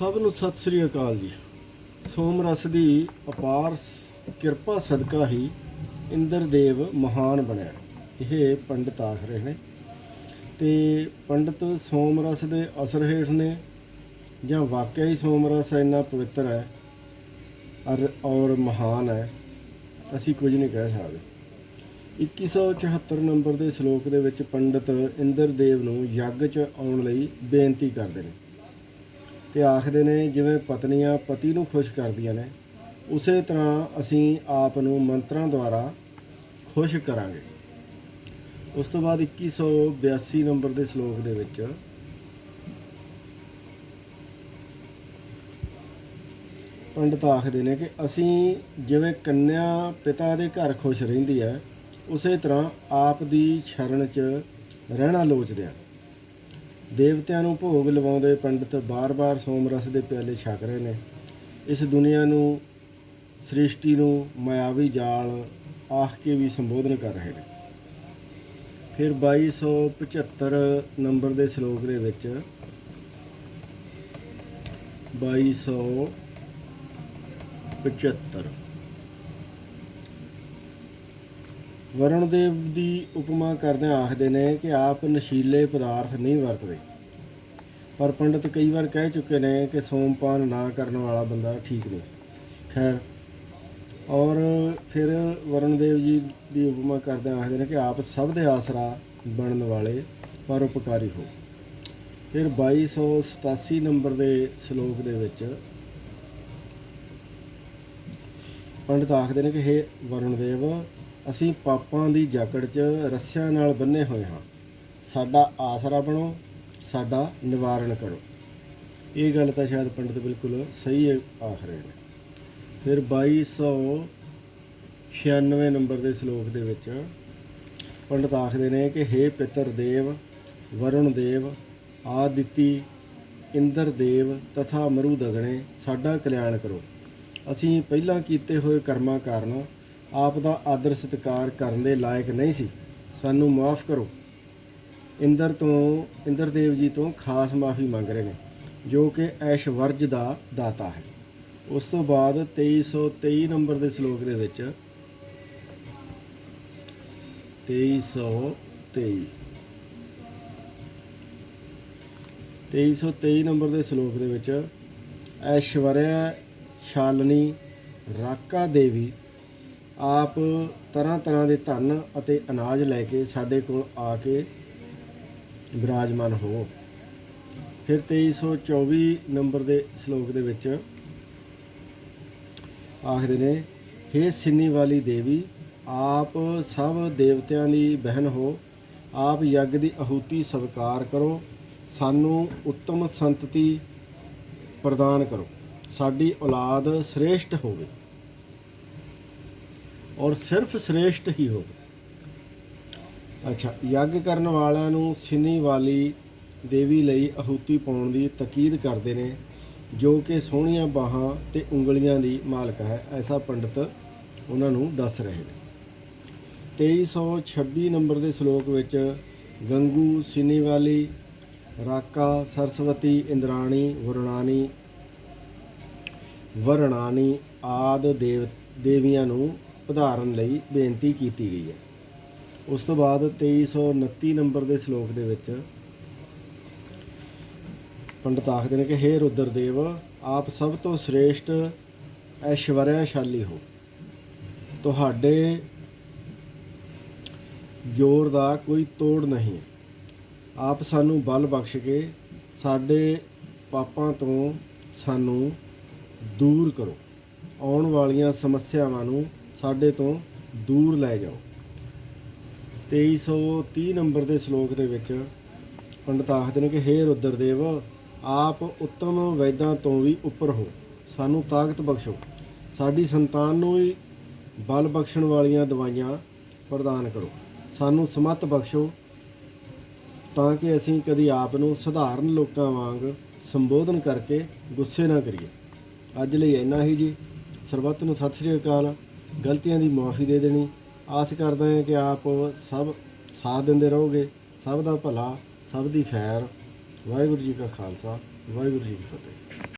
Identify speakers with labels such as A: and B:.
A: ਸਭ ਨੂੰ ਸਤਿ ਸ੍ਰੀ ਅਕਾਲ ਜੀ। ਸੋਮ ਰਸ ਦੀ ਅਪਾਰ ਕਿਰਪਾ ਸਦਕਾ ਹੀ ਇੰਦਰਦੇਵ ਮਹਾਨ ਬਣਿਆ। ਇਹ ਪੰਡਤ ਆਖ ਰਹੇ ਨੇ। ਤੇ ਪੰਡਤ ਸੋਮ ਰਸ ਦੇ ਅਸਰ ਹੇਠ ਨੇ, ਜਾਂ ਵਾਕਿਆ ਹੀ ਸੋਮ ਰਸ ਇੰਨਾ ਪਵਿੱਤਰ ਹੈ ਔਰ ਔਰ ਮਹਾਨ ਹੈ, ਅਸੀਂ ਕੁਝ ਨਹੀਂ ਕਹਿ ਸਕਦੇ। 2174 ਨੰਬਰ ਦੇ ਸ਼ਲੋਕ ਦੇ ਵਿੱਚ ਪੰਡਤ ਇੰਦਰਦੇਵ ਨੂੰ ਯੱਗ 'ਚ ਆਉਣ ਲਈ ਬੇਨਤੀ ਕਰਦੇ ਨੇ। ਤੇ ਆਖਦੇ ਨੇ ਜਿਵੇਂ ਪਤਨੀਆਂ ਪਤੀ ਨੂੰ ਖੁਸ਼ ਕਰਦੀਆਂ ਨੇ, ਉਸੇ ਤਰ੍ਹਾਂ ਅਸੀਂ ਆਪ ਨੂੰ ਮੰਤਰਾਂ ਦੁਆਰਾ ਖੁਸ਼ ਕਰਾਂਗੇ। ਉਸ ਤੋਂ ਬਾਅਦ 2182 ਨੰਬਰ ਦੇ ਸ਼ਲੋਕ ਦੇ ਵਿੱਚ ਪੰਡਤ ਆਖਦੇ ਨੇ ਕਿ ਅਸੀਂ ਜਿਵੇਂ ਕੰਨਿਆ ਪਿਤਾ ਦੇ ਘਰ ਖੁਸ਼ ਰਹਿੰਦੀ ਹੈ, ਉਸੇ ਤਰ੍ਹਾਂ ਆਪ ਦੀ ਸ਼ਰਨ 'ਚ ਰਹਿਣਾ ਲੋਚਦੇ ਹਾਂ। ਦੇਵਤਿਆਂ ਨੂੰ ਭੋਗ ਲਵਾਉਂਦੇ ਪੰਡਤ ਬਾਰ-ਬਾਰ ਸੋਮ ਰਸ ਦੇ ਪਿਆਲੇ ਛਕ ਰਹੇ ਨੇ। ਇਸ ਦੁਨੀਆ ਨੂੰ, ਸ੍ਰਿਸ਼ਟੀ ਨੂੰ ਮਾਇਆਵੀ ਜਾਲ ਆਖ ਕੇ ਵੀ ਸੰਬੋਧਨ ਕਰ ਰਹੇ ਨੇ। ਫਿਰ 2275 ਨੰਬਰ ਦੇ ਸ਼ਲੋਕ ਦੇ ਵਿੱਚ 2275 ਵਰਣ ਦੇਵ ਦੀ ਉਪਮਾ ਕਰਦਿਆਂ ਆਖਦੇ ਨੇ ਕਿ ਆਪ ਨਸ਼ੀਲੇ ਪਦਾਰਥ ਨਹੀਂ ਵਰਤਦੇ। ਪਰ ਪੰਡਤ ਕਈ ਵਾਰ ਕਹਿ ਚੁੱਕੇ ਨੇ ਕਿ ਸੋਮਪਾਨ ਨਾ ਕਰਨ ਵਾਲਾ ਬੰਦਾ ਠੀਕ ਨਹੀਂ। ਖੈਰ, ਔਰ ਫਿਰ ਵਰਣ ਦੇਵ ਜੀ ਦੀ ਉਪਮਾ ਕਰਦਿਆਂ ਆਖਦੇ ਨੇ ਕਿ ਆਪ ਸਭ ਦੇ ਆਸਰਾ ਬਣਨ ਵਾਲੇ ਪਰ ਉਪਕਾਰੀ ਹੋ। ਫਿਰ 2287 ਨੰਬਰ ਦੇ ਸ਼ਲੋਕ ਦੇ ਵਿੱਚ ਪੰਡਤ ਆਖਦੇ ਨੇ ਕਿ ਹੇ ਵਰੁਣ ਦੇਵ ਅਸੀਂ ਪਾਪਾਂ ਦੀ ਜਾਕੜ 'ਚ ਰੱਸਿਆਂ ਨਾਲ ਬੰਨੇ ਹੋਏ ਹਾਂ। ਸਾਡਾ ਆਸਰਾ ਬਣੋ, ਸਾਡਾ ਨਿਵਾਰਣ ਕਰੋ। ਇਹ ਗੱਲ ਤਾਂ ਸ਼ਾਇਦ ਪੰਡਤ ਬਿਲਕੁਲ ਸਹੀ ਆਖ ਰਹੇ ਨੇ। ਫਿਰ 2296 ਨੰਬਰ ਦੇ ਸ਼ਲੋਕ ਦੇ ਵਿੱਚ ਪੰਡਤ ਆਖਦੇ ਨੇ ਕਿ, ਹੇ ਪਿਤਰ ਦੇਵ, ਵਰੁਣ ਦੇਵ, ਆਦਿਤੀ, ਇੰਦਰ ਦੇਵ ਤਥਾ ਮਰੂਦਗਣੇ, ਸਾਡਾ ਕਲਿਆਣ ਕਰੋ। ਅਸੀਂ ਪਹਿਲਾਂ ਕੀਤੇ ਹੋਏ ਕਰਮਾਂ ਕਾਰਨ ਆਪ ਦਾ ਆਦਰ ਸਤਿਕਾਰ ਕਰਨ ਦੇ ਲਾਇਕ ਨਹੀਂ ਸੀ। ਸਾਨੂੰ ਮਾਫ ਕਰੋ। ਇੰਦਰ ਤੋਂ ਇੰਦਰ ਦੇਵ ਜੀ ਤੋਂ ਖਾਸ ਮਾਫੀ ਮੰਗ ਰਹੇ ਨੇ, ਜੋ ਕਿ ਐਸ਼ਵਰਜ ਦਾ ਦਾਤਾ ਹੈ। ਉਸ ਤੋਂ ਬਾਅਦ 2323 ਨੰਬਰ ਦੇ ਸ਼ਲੋਕ ਦੇ ਵਿੱਚ 2323 2323 ਨੰਬਰ ਦੇ ਸ਼ਲੋਕ ਦੇ ਵਿੱਚ ਐਸ਼ਵਰਯ ਸ਼ਾਲਨੀ ਰਾਕਾ ਦੇਵੀ ਆਪ ਤਰ੍ਹਾਂ ਤਰ੍ਹਾਂ ਦੇ ਧਨ ਅਤੇ ਅਨਾਜ ਲੈ ਕੇ ਸਾਡੇ ਕੋਲ ਆ ਕੇ ਵਿਰਾਜਮਾਨ ਹੋ। ਫਿਰ 2324 ਨੰਬਰ ਦੇ ਸ਼ਲੋਕ ਦੇ ਵਿੱਚ ਆਖਦੇ ਨੇ हे ਸਿੰਨੀ ਵਾਲੀ ਦੇਵੀ, ਆਪ ਸਭ ਦੇਵਤਿਆਂ ਦੀ ਬਹਿਨ ਹੋ। ਆਪ ਯੱਗ ਦੀ ਆਹੂਤੀ ਸਵੀਕਾਰ ਕਰੋ। ਸਾਨੂੰ ਉੱਤਮ ਸੰਤਤੀ ਪ੍ਰਦਾਨ ਕਰੋ। ਸਾਡੀ ਔਲਾਦ ਸ੍ਰੇਸ਼ਟ ਹੋਵੇ। ਔਰ ਸਿਰਫ ਸ੍ਰੇਸ਼ਟ ਹੀ ਹੋਵੇ ਅੱਛਾ, ਯੱਗ ਕਰਨ ਵਾਲਿਆਂ ਨੂੰ ਸਿੰਨੀ ਵਾਲੀ ਦੇਵੀ ਲਈ ਆਹੂਤੀ ਪਾਉਣ ਦੀ ਤਕੀਦ ਕਰਦੇ ਨੇ, ਜੋ ਕਿ ਸੋਹਣੀਆਂ ਬਾਹਾਂ ਤੇ ਉਂਗਲੀਆਂ ਦੀ ਮਾਲਕ ਹੈ, ਐਸਾ ਪੰਡਤ ਉਹਨਾਂ ਨੂੰ ਦੱਸ ਰਹੇ ਨੇ। 2326 ਨੰਬਰ ਦੇ ਸ਼ਲੋਕ ਵਿੱਚ ਗੰਗੂ, ਸਿੰਨੀ ਵਾਲੀ, ਰਾਕਾ, ਸਰਸਵਤੀ, ਇੰਦਰਾਣੀ ਵਰਣਾਨੀ ਵਰਣਾਨੀ ਆਦ ਦੇਵ, ਦੇਵੀਆਂ ਨੂੰ ਉਦਾਹਰਨ ਲਈ ਬੇਨਤੀ ਕੀਤੀ ਗਈ ਹੈ। ਉਸ ਤੋਂ ਬਾਅਦ 2329 ਨੰਬਰ ਦੇ ਸ਼ਲੋਕ ਦੇ ਵਿੱਚ ਪੰਡਤ ਆਖਦੇ ਨੇ ਕਿ, ਹੇ ਰੁਦਰਦੇਵ, ਆਪ ਸਭ ਤੋਂ ਸ੍ਰੇਸ਼ਟ ਐਸ਼ਵਰਿਆਸ਼ਾਲੀ ਹੋ। ਤੁਹਾਡੇ ਜੋਰ ਦਾ ਕੋਈ ਤੋੜ ਨਹੀਂ। ਆਪ ਸਾਨੂੰ ਬਲ ਬਖਸ਼ ਕੇ ਸਾਡੇ ਪਾਪਾਂ ਤੋਂ ਸਾਨੂੰ ਦੂਰ ਕਰੋ। ਆਉਣ ਵਾਲੀਆਂ ਸਮੱਸਿਆਵਾਂ ਨੂੰ ਸਾਡੇ ਤੋਂ ਦੂਰ ਲੈ ਜਾਓ। 2330 ਨੰਬਰ ਦੇ ਸ਼ਲੋਕ ਦੇ ਵਿੱਚ ਪੰਡਤ ਆਖਦੇ ਨੇ ਕਿ, ਹੇ ਰੁਦਰਦੇਵ, ਆਪ ਉੱਤਮ ਵੈਦਾਂ ਤੋਂ ਵੀ ਉੱਪਰ ਹੋ। ਸਾਨੂੰ ਤਾਕਤ ਬਖਸ਼ੋ। ਸਾਡੀ ਸੰਤਾਨ ਨੂੰ ਵੀ ਬਲ ਬਖਸ਼ਣ ਵਾਲੀਆਂ ਦਵਾਈਆਂ ਪ੍ਰਦਾਨ ਕਰੋ। ਸਾਨੂੰ ਸਮਤ ਬਖਸ਼ੋ ਤਾਂ ਕਿ ਅਸੀਂ ਕਦੀ ਆਪ ਨੂੰ ਸਧਾਰਨ ਲੋਕਾਂ ਵਾਂਗ ਸੰਬੋਧਨ ਕਰਕੇ ਗੁੱਸੇ ਨਾ ਕਰੀਏ। ਅੱਜ ਲਈ ਇੰਨਾ ਹੀ ਜੀ। ਸਰਬੱਤ ਨੂੰ ਸਤਿ ਸ੍ਰੀ ਅਕਾਲ। ਗਲਤੀਆਂ ਦੀ ਮਾਫੀ ਦੇ ਦੇਣੀ। ਆਸ ਕਰਦਾ ਹਾਂ ਕਿ ਆਪ ਸਭ ਸਾਥ ਦਿੰਦੇ ਰਹੋਗੇ। ਸਭ ਦਾ ਭਲਾ, ਸਭ ਦੀ ਖੈਰ। ਵਾਹਿਗੁਰੂ ਜੀ ਕਾ ਖਾਲਸਾ, ਵਾਹਿਗੁਰੂ ਜੀ ਕੀ ਫਤਿਹ।